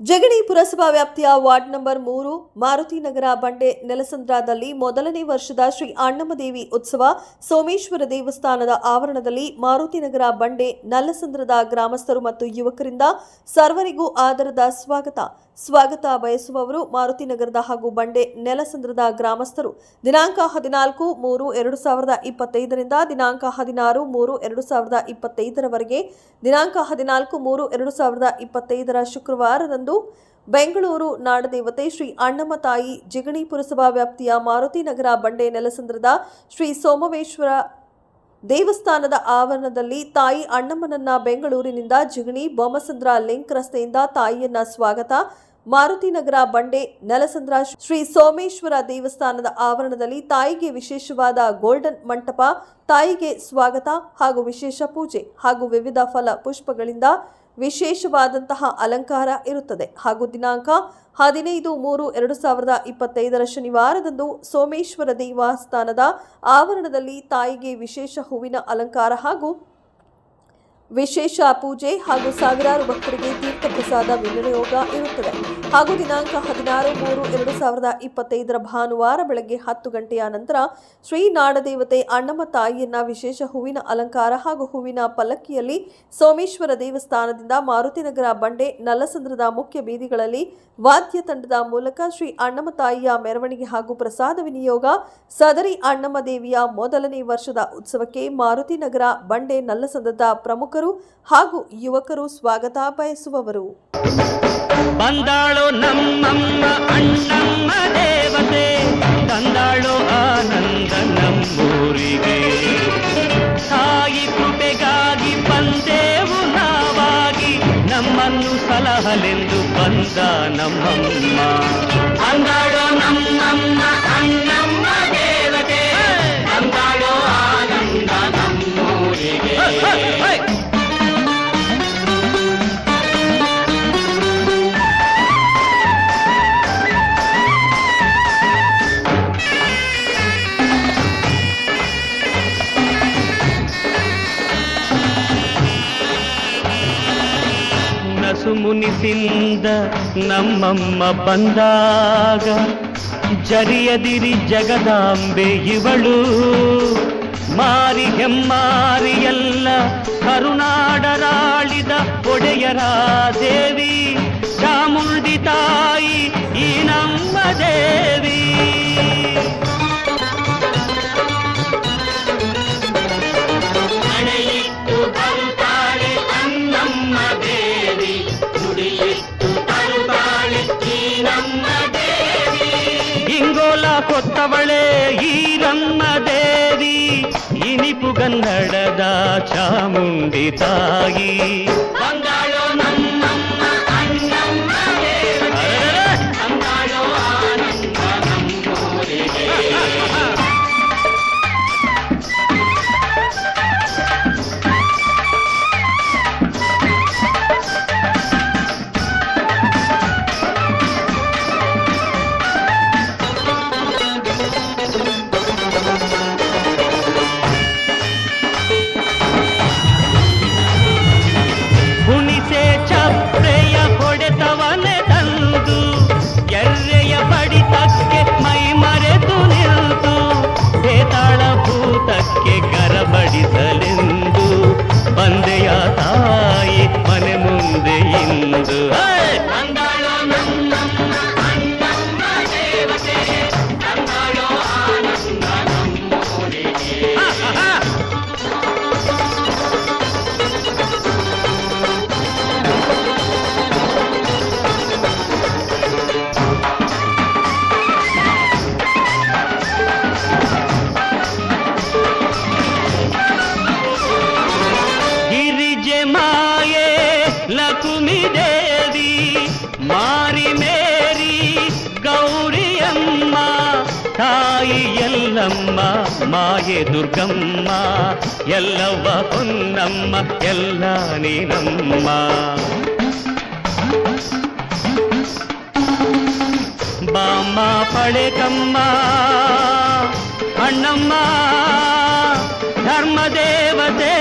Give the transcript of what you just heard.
ಜಗಣಿ ಪುರಸಭಾ ವ್ಯಾಪ್ತಿಯ ward number ಮೂರು ಮಾರುತಿನಗರ ಬಂಡೆ ನೆಲಸಂದ್ರದಲ್ಲಿ ಮೊದಲನೇ ವರ್ಷದ ಶ್ರೀ ಅಣ್ಣಮದೇವಿ ಉತ್ಸವ ಸೋಮೇಶ್ವರ ದೇವಸ್ಥಾನದ ಆವರಣದಲ್ಲಿ ಮಾರುತಿ ನಗರ ಬಂಡೆ ನಲ್ಲಸಂದ್ರದ ಗ್ರಾಮಸ್ಥರು ಮತ್ತು ಯುವಕರಿಂದ ಸರ್ವರಿಗೂ ಆದರದ ಸ್ವಾಗತ. ಸ್ವಾಗತ ಬಯಸುವವರು ಮಾರುತಿನಗರದ ಹಾಗೂ ಬಂಡೆ ನೆಲಸಂದ್ರದ ಗ್ರಾಮಸ್ಥರು. ದಿನಾಂಕ ಹದಿನಾಲ್ಕು ಮೂರು ಎರಡು ಸಾವಿರದ ಇಪ್ಪತ್ತೈದರಿಂದ ದಿನಾಂಕ ಹದಿನಾರು ಮೂರು ಎರಡು ಸಾವಿರದ ಇಪ್ಪತ್ತೈದರವರೆಗೆ ದಿನಾಂಕ ಹದಿನಾಲ್ಕು ಮೂರು ಎರಡು ಸಾವಿರದ ಇಪ್ಪತ್ತೈದರ ಶುಕ್ರವಾರದಂದು ಬೆಂಗಳೂರು ನಾಡದೇವತೆ ಶ್ರೀ ಅಣ್ಣಮ್ಮ ತಾಯಿ ಜಿಗಣಿ ಪುರಸಭಾ ವ್ಯಾಪ್ತಿಯ ಮಾರುತಿನಗರ ಬಂಡೆ ನೆಲಸಂದ್ರದ ಶ್ರೀ ಸೋಮವೇಶ್ವರ ದೇವಸ್ಥಾನದ ಆವರಣದಲ್ಲಿ ತಾಯಿ ಅಣ್ಣಮ್ಮನನ್ನ ಬೆಂಗಳೂರಿನಿಂದ ಜಿಗಣಿ ಬೊಮ್ಮಸಂದ್ರ ಲಿಂಕ್ ರಸ್ತೆಯಿಂದ ತಾಯಿಯನ್ನ ಸ್ವಾಗತ. ಮಾರುತಿನಗರ ಬಂಡೆ ನಲಸಂದ್ರ ಶ್ರೀ ಸೋಮೇಶ್ವರ ದೇವಸ್ಥಾನದ ಆವರಣದಲ್ಲಿ ತಾಯಿಗೆ ವಿಶೇಷವಾದ ಗೋಲ್ಡನ್ ಮಂಟಪ, ತಾಯಿಗೆ ಸ್ವಾಗತ ಹಾಗೂ ವಿಶೇಷ ಪೂಜೆ ಹಾಗೂ ವಿವಿಧ ಫಲ ಪುಷ್ಪಗಳಿಂದ ವಿಶೇಷವಾದಂತಹ ಅಲಂಕಾರ ಇರುತ್ತದೆ. ಹಾಗೂ ದಿನಾಂಕ ಹದಿನೈದು ಮೂರು ಎರಡು ಸಾವಿರದ ಇಪ್ಪತ್ತೈದರ ಶನಿವಾರದಂದು ಸೋಮೇಶ್ವರ ದೇವಸ್ಥಾನದ ಆವರಣದಲ್ಲಿ ತಾಯಿಗೆ ವಿಶೇಷ ಹೂವಿನ ಅಲಂಕಾರ ಹಾಗೂ ವಿಶೇಷ ಪೂಜೆ ಹಾಗೂ ಸಾವಿರಾರು ಭಕ್ತರಿಗೆ ತೀರ್ಥ ಪ್ರಸಾದ ವಿನಿಯೋಗ ಇರುತ್ತದೆ. ಹಾಗೂ ದಿನಾಂಕ ಹದಿನಾರು ಮೂರು ಎರಡು ಸಾವಿರದ ಇಪ್ಪತ್ತೈದರ ಭಾನುವಾರ ಬೆಳಗ್ಗೆ ಹತ್ತು ಗಂಟೆಯ ನಂತರ ಶ್ರೀ ನಾಡದೇವತೆ ಅಣ್ಣಮ್ಮ ತಾಯಿಯನ್ನ ವಿಶೇಷ ಹೂವಿನ ಅಲಂಕಾರ ಹಾಗೂ ಹೂವಿನ ಪಲ್ಲಕ್ಕಿಯಲ್ಲಿ ಸೋಮೇಶ್ವರ ದೇವಸ್ಥಾನದಿಂದ ಮಾರುತಿನಗರ ಬಂಡೆ ನಲ್ಲಸಂದ್ರದ ಮುಖ್ಯ ಬೀದಿಗಳಲ್ಲಿ ವಾದ್ಯ ತಂಡದ ಮೂಲಕ ಶ್ರೀ ಅಣ್ಣಮ್ಮ ತಾಯಿಯ ಮೆರವಣಿಗೆ ಹಾಗೂ ಪ್ರಸಾದ ವಿನಿಯೋಗ ಸದರಿ ಅಣ್ಣಮ್ಮ ದೇವಿಯ ಮೊದಲನೇ ವರ್ಷದ ಉತ್ಸವಕ್ಕೆ ಮಾರುತಿನಗರ ಬಂಡೆ ನಲ್ಲಸಂದ್ರದ ಪ್ರಮುಖರು ಹಾಗೂ ಯುವಕರು ಸ್ವಾಗತ ಬಯಸುವವರು. ಬಂದಾಳು ನಮ್ಮಮ್ಮ, ಅಣ್ಣಮ್ಮ, ದೇವತೆ. ತಂದಾಳು ಆನಂದ ನಮ್ಮೂರಿಗೆ. ತಾಯಿ ಕೃಪೆಗಾಗಿ ಬಂದೆವು ನಮ್ಮನ್ನು ಸಲಹಲೆಂದು ಬಂದ ನಮ್ಮಮ್ಮ. ಅಂದಾಳು ನಮ್ಮಮ್ಮ, ಅಣ್ಣಮ್ಮ ನಸು ಮುನಿಸಿಂದ ನಮ್ಮಮ್ಮ ಬಂದಾಗ ಜರಿಯದಿರಿ ಜಗದಾಂಬೆ ಇವಳು. ಮಾರಿ ಹೆಮ್ಮಾರಿಯಲ್ಲ ಕರುನಾಡರಾಳಿದ ಒಡೆಯರ ಕೊತ್ತವಳೆ ಈರಮ್ಮ ದೇವಿ ಇನಿಪು ಗನ್ನಡದ ಚಾಮುಂಡಿ ತಾಯಿ வந்தே ಮಾರಿ ಮೇರಿ ಗೌರಿಯಮ್ಮ ತಾಯಿ ಎಲ್ಲಮ್ಮ ಮಾಯೆ ದುರ್ಗಮ್ಮ ಎಲ್ಲವ್ವ ಹೊನ್ನಮ್ಮ ಎಲ್ಲ ನೀನಮ್ಮ ಬಾಮ್ಮ ಪಡೆಕಮ್ಮ ಅಣ್ಣಮ್ಮ ಧರ್ಮದೇವತೆ